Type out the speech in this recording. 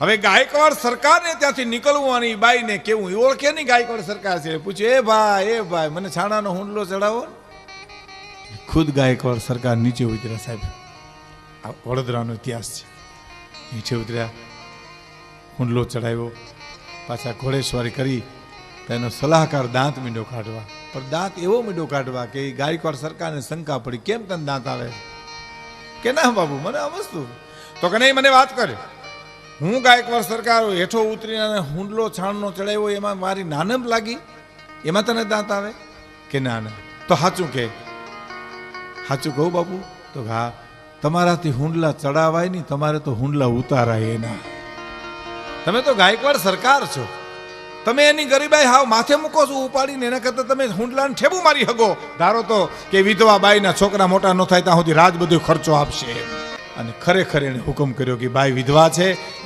હવે ગાયકવાડ સરકારને ત્યાંથી નીકળવું અને બાઈને કેવું? એ ઓળખે નહીં ગાયકવાડ સરકાર છે? પૂછ્યું એ ભાઈ એ ભાઈ, મને છાણાનો હુંડલો ચડાવો ખુદ ગાયકવાડ સરકાર નીચે ઉતર્યા, સાહેબ. આ વડોદરાનો ઇતિહાસ છે. નીચે ઉતર્યા હુંડલો ચડાવ્યો. પાછા ઘોડેશ્વરી કરી તેનો સલાહકાર દાંત મીંડો કાઢવા. પણ દાંત એવો મીંડો કાઢવા કે એ ગાયકવાડ સરકારને શંકા પડી, કેમ તને દાંત આવે? કે ના, બાબુ, મને આ વસ્તુ. તો કે નહીં, મને વાત કરે. હું ગાયકવાડ સરકાર હેઠો ઉતરીને અને હુંડલો છાણનો ચડાવ્યો એમાં મારી નાનમ લાગી? એમાં તને દાંત આવે? કે ના ના. તો સાચું કે. સાચું કહું બાપુ? તો હા, તમારાથી હુંડલા ચડાવાય નહીં, તમારે તો હુંડલા ઉતારાય એના. તમે તો ગાયકવાડ સરકાર છો. તમે એની ગરીબાઈ હાવ માથે મૂકો છો ઉપાડીને, એના કરતાં તમે હુંડલાને ઠેબુ મારી હગો ધારો તો કે વિધવા બાઈના છોકરા મોટા ન થાય, ત્યાં સુધી રાજ બધો ખર્ચો આપશે. અને ખરેખર એણે હુકમ કર્યો કે બાઈ વિધવા છે